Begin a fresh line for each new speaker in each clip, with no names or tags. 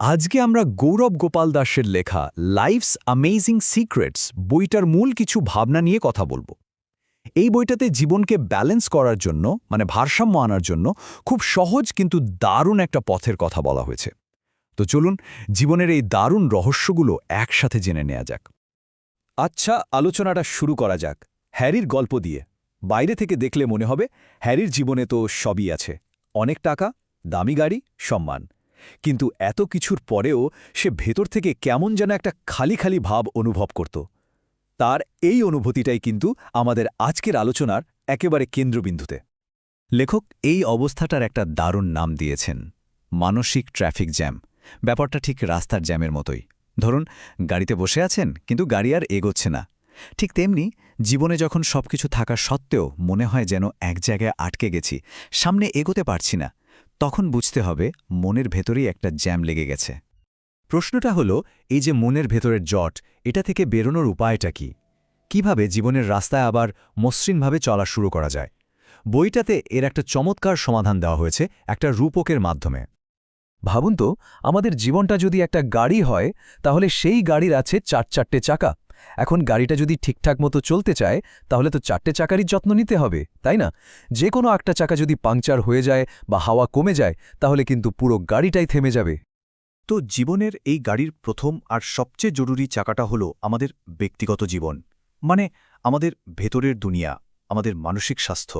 আজকে আমরা গৌরব গোপাল দাসের লেখা লাইফস অ্যামেজিং সিক্রেটস বইটার মূল কিছু ভাবনা নিয়ে কথা বলব। এই বইটাতে জীবনকে ব্যালেন্স করার জন্য মানে ভারসাম্য আনার জন্য খুব সহজ কিন্তু দারুণ একটা পথের কথা বলা হয়েছে। তো চলুন, জীবনের এই দারুণ রহস্যগুলো একসাথে জেনে নেওয়া যাক।
আচ্ছা আলোচনাটা শুরু করা যাক। হ্যারির গল্প দিয়ে। বাইরে থেকে দেখলে মনে হবে, হ্যারির জীবনে তো সবই আছে। অনেক টাকা, দামি গাড়ি, সম্মান। কিন্তু এত কিছুর পরেও সে ভেতর থেকে কেমন যেন একটা খালি খালি ভাব অনুভব করত। তার এই অনুভূতিটাই কিন্তু আমাদের আজকের আলোচনার একেবারে কেন্দ্রবিন্দুতে।
লেখক এই অবস্থাটার একটা দারুণ নাম দিয়েছেন, মানসিক ট্রাফিক জ্যাম। ব্যাপারটা ঠিক রাস্তার জ্যামের মতোই। ধরুন, গাড়িতে বসে আছেন, কিন্তু গাড়ি আর এগোচ্ছে না। ঠিক তেমনি জীবনে যখন সবকিছু থাকা সত্ত্বেও মনে হয় যেন এক জায়গায় আটকে গেছি, সামনে এগোতে পারছি না। তখন বুঝতে হবে মনের ভেতরেই একটা জ্যাম লেগে গেছে।
প্রশ্নটা হলো, এই যে মনের ভেতরের জট, এটা থেকে বেরোনোর উপায়টা কি? কীভাবে জীবনের রাস্তায় আবার মসৃণভাবে চলা শুরু করা যায়? বইটাতে এর একটা চমৎকার সমাধান দেওয়া হয়েছে একটা রূপকের মাধ্যমে। ভাবুন তো, আমাদের জীবনটা যদি একটা গাড়ি হয়, তাহলে সেই গাড়ির আছে চার চারটে চাকা। এখন গাড়িটা যদি ঠিকঠাক মতো চলতে চায়, তাহলে তো চারটে চাকারই যত্ন নিতে হবে, তাই না? যে কোনো একটা চাকা যদি পাংচার হয়ে যায় বা হাওয়া কমে যায়, তাহলে কিন্তু পুরো গাড়িটাই থেমে যাবে। তো জীবনের এই গাড়ির প্রথম আর সবচেয়ে জরুরি চাকাটা হলো আমাদের ব্যক্তিগত জীবন মানে আমাদের ভেতরের দুনিয়া, আমাদের মানসিক স্বাস্থ্য।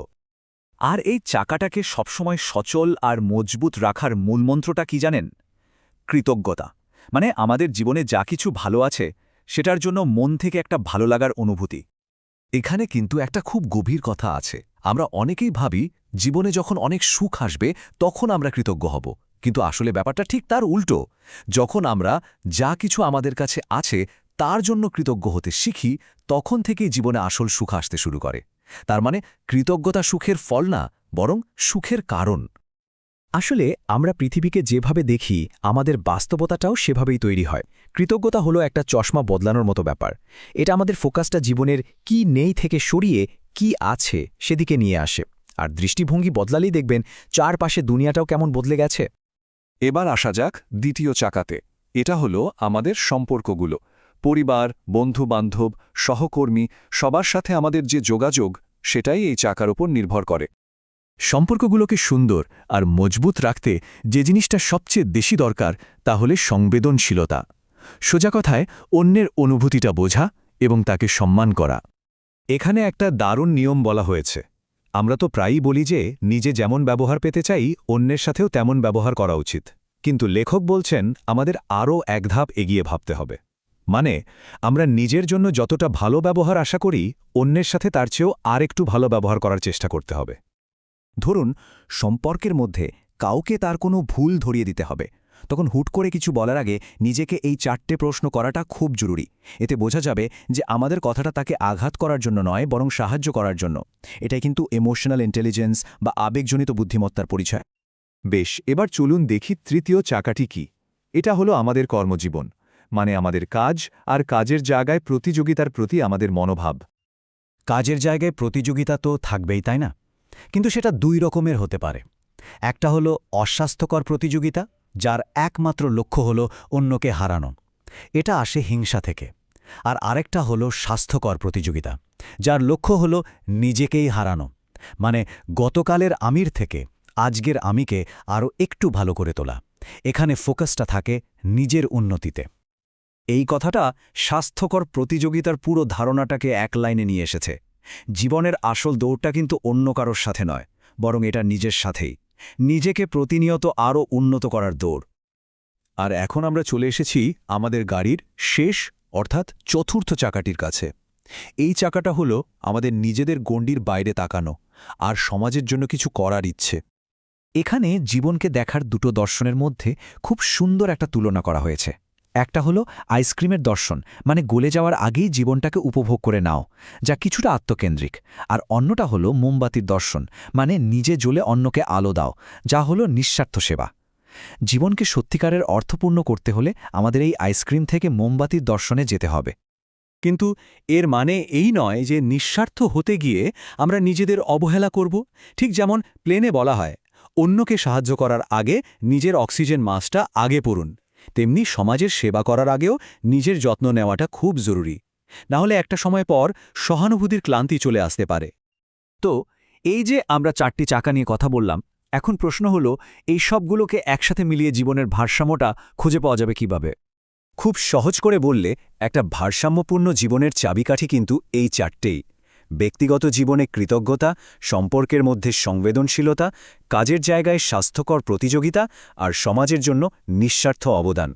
আর এই চাকাটাকে সবসময় সচল আর মজবুত রাখার মূলমন্ত্রটা কি জানেন? কৃতজ্ঞতা মানে আমাদের জীবনে যা কিছু ভালো আছে সেটার জন্য মন থেকে একটা ভালো লাগার অনুভূতি। এখানে কিন্তু একটা খুব গভীর কথা আছে। আমরা অনেকেই ভাবি, জীবনে যখন অনেক সুখ আসবে, তখন আমরা কৃতজ্ঞ হব। কিন্তু আসলে ব্যাপারটা ঠিক তার উল্টো। যখন আমরা যা কিছু আমাদের কাছে আছে, তার জন্য কৃতজ্ঞ হতে শিখি, তখন থেকেই জীবনে আসল সুখ আসতে শুরু করে। তার মানে কৃতজ্ঞতা সুখের ফল না, বরং সুখের কারণ। আসলে আমরা পৃথিবীকে যেভাবে দেখি, আমাদের বাস্তবতাটাও সেভাবেই তৈরি হয়। কৃতজ্ঞতা হলো একটা চশমা বদলানোর মতো ব্যাপার। এটা আমাদের ফোকাসটা জীবনের কি নেই থেকে সরিয়ে কি আছে সেদিকে নিয়ে আসে। আর দৃষ্টিভঙ্গি বদলালেই দেখবেন চারপাশে দুনিয়াটাও কেমন বদলে গেছে।
এবার আসা যাক দ্বিতীয় চাকাতে। এটা হলো আমাদের সম্পর্কগুলো। পরিবার, বন্ধু-বান্ধব, সহকর্মী, সবার সাথে আমাদের যে যোগাযোগ, সেটাই এই চাকার ওপর নির্ভর করে।
সম্পর্কগুলোকে সুন্দর আর মজবুত রাখতে যে জিনিসটা সবচেয়ে বেশি দরকার, তা হলে সংবেদনশীলতা। সোজা কথায়, অন্যের অনুভূতিটা বোঝা এবং তাকে সম্মান করা। এখানে একটা দারুণ নিয়ম বলা হয়েছে। আমরা তো প্রায়ই বলি যে, নিজে যেমন ব্যবহার পেতে চাই, অন্যের সাথেও তেমন ব্যবহার করা উচিত। কিন্তু লেখক বলছেন, আমাদের আরও এক ধাপ এগিয়ে ভাবতে হবে। মানে আমরা নিজের জন্য যতটা ভালো ব্যবহার আশা করি, অন্যের সাথে তার চেয়েও আর একটু ভালো ব্যবহার করার চেষ্টা করতে হবে। ধরুন, সম্পর্কের মধ্যে কাউকে তার কোনো ভুল ধরিয়ে দিতে হবে। তখন হুট করে কিছু বলার আগে নিজেকে এই চারটে প্রশ্ন করাটা খুব জরুরি। এতে বোঝা যাবে যে আমাদের কথাটা তাকে আঘাত করার জন্য নয়, বরং সাহায্য করার জন্য। এটাই কিন্তু ইমোশনাল ইন্টেলিজেন্স বা আবেগজনিত বুদ্ধিমত্তার পরিচয়। বেশ, এবার চলুন দেখি তৃতীয় চাকাটি কি। এটা হলো আমাদের কর্মজীবন মানে আমাদের কাজ আর কাজের জায়গায় প্রতিযোগিতার প্রতি আমাদের মনোভাব। কাজের জায়গায় প্রতিযোগিতা তো থাকবেই, তাই না? কিন্তু সেটা দুই রকমের হতে পারে। একটা হলো অস্বাস্থ্যকর প্রতিযোগিতা, যার একমাত্র লক্ষ্য হল অন্যকে হারানো। এটা আসে হিংসা থেকে। আর আরেকটা হলো স্বাস্থ্যকর প্রতিযোগিতা, যার লক্ষ্য হল নিজেকেই হারানো। মানে গতকালের আমির থেকে আজকের আমিকে আরও একটু ভালো করে তোলা। এখানে ফোকাসটা থাকে নিজের উন্নতিতে। এই কথাটা স্বাস্থ্যকর প্রতিযোগিতার পুরো ধারণাটাকে এক লাইনে নিয়ে এসেছে। জীবনের আসল দৌড়টা কিন্তু অন্য কারোর সাথে নয়, বরং এটা নিজের সাথেই। নিজেকে প্রতিনিয়ত আরও উন্নত করার দৌড়। আর এখন আমরা চলে এসেছি আমাদের গাড়ির শেষ, অর্থাৎ চতুর্থ চাকাটির কাছে। এই চাকাটা হলো আমাদের নিজেদের গণ্ডির বাইরে তাকানো, আর সমাজের জন্য কিছু করার ইচ্ছে। এখানে জীবনকে দেখার দুটো দর্শনের মধ্যে খুব সুন্দর একটা তুলনা করা হয়েছে। একটা হলো আইসক্রিমের দর্শন মানে গলে যাওয়ার আগেই জীবনটাকে উপভোগ করে নাও, যা কিছুটা আত্মকেন্দ্রিক। আর অন্যটা হলো মোমবাতির দর্শন মানে নিজে জ্বলে অন্যকে আলো দাও, যা হলো নিঃস্বার্থ সেবা। জীবনকে সত্যিকারের অর্থপূর্ণ করতে হলে আমাদের এই আইসক্রিম থেকে মোমবাতির দর্শনে যেতে হবে। কিন্তু এর মানে এই নয় যে নিঃস্বার্থ হতে গিয়ে আমরা নিজেদের অবহেলা করব, ঠিক যেমন প্লেনে বলা হয়, অন্যকে সাহায্য করার আগে নিজের অক্সিজেন মাসটা আগে পড়ুন। তেমনি সমাজের সেবা করার আগেও নিজের যত্ন নেওয়াটা খুব জরুরি। না হলে একটা সময় পর সহানুভূতির ক্লান্তি চলে আসতে পারে।
তো, এই যে আমরা চারটি চাকা নিয়ে কথা বললাম, এখন প্রশ্ন হলো, এই সবগুলোকে একসাথে মিলিয়ে জীবনের ভারসাম্যটা খুঁজে পাওয়া যাবে কীভাবে?
খুব সহজ করে বললে, একটা ভারসাম্যপূর্ণ জীবনের চাবিকাঠি কিন্তু এই চারটেই। ব্যক্তিগত জীবনে কৃতজ্ঞতা, সম্পর্কের মধ্যে সংবেদনশীলতা, কাজের জায়গায় স্বাস্থ্যকর প্রতিযোগিতা আর সমাজের জন্য নিঃস্বার্থ অবদান।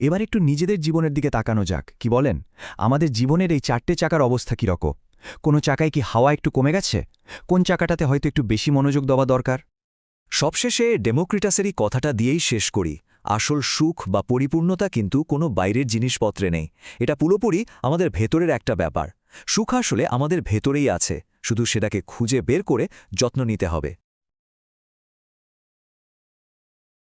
এবার একটু নিজেদের জীবনের দিকে তাকানো যাক, কি বলেন? আমাদের জীবনের এই চারটে চাকার অবস্থা কীরকম কোনো চাকায় কি হাওয়া একটু কমে গেছে? কোন চাকাটাতে হয়তো একটু বেশি মনোযোগ দেওয়া দরকার?
সবশেষে ডেমোক্রিটাসেরই কথাটা দিয়েই শেষ করি। আসল সুখ বা পরিপূর্ণতা কিন্তু কোনো বাইরের জিনিসপত্রে নেই। এটা পুরোপুরি আমাদের ভেতরের একটা ব্যাপার। সুখ আসলে আমাদের ভেতরেই আছে শুধু সেটাকে খুঁজে বের করে যত্ন নিতে হবে।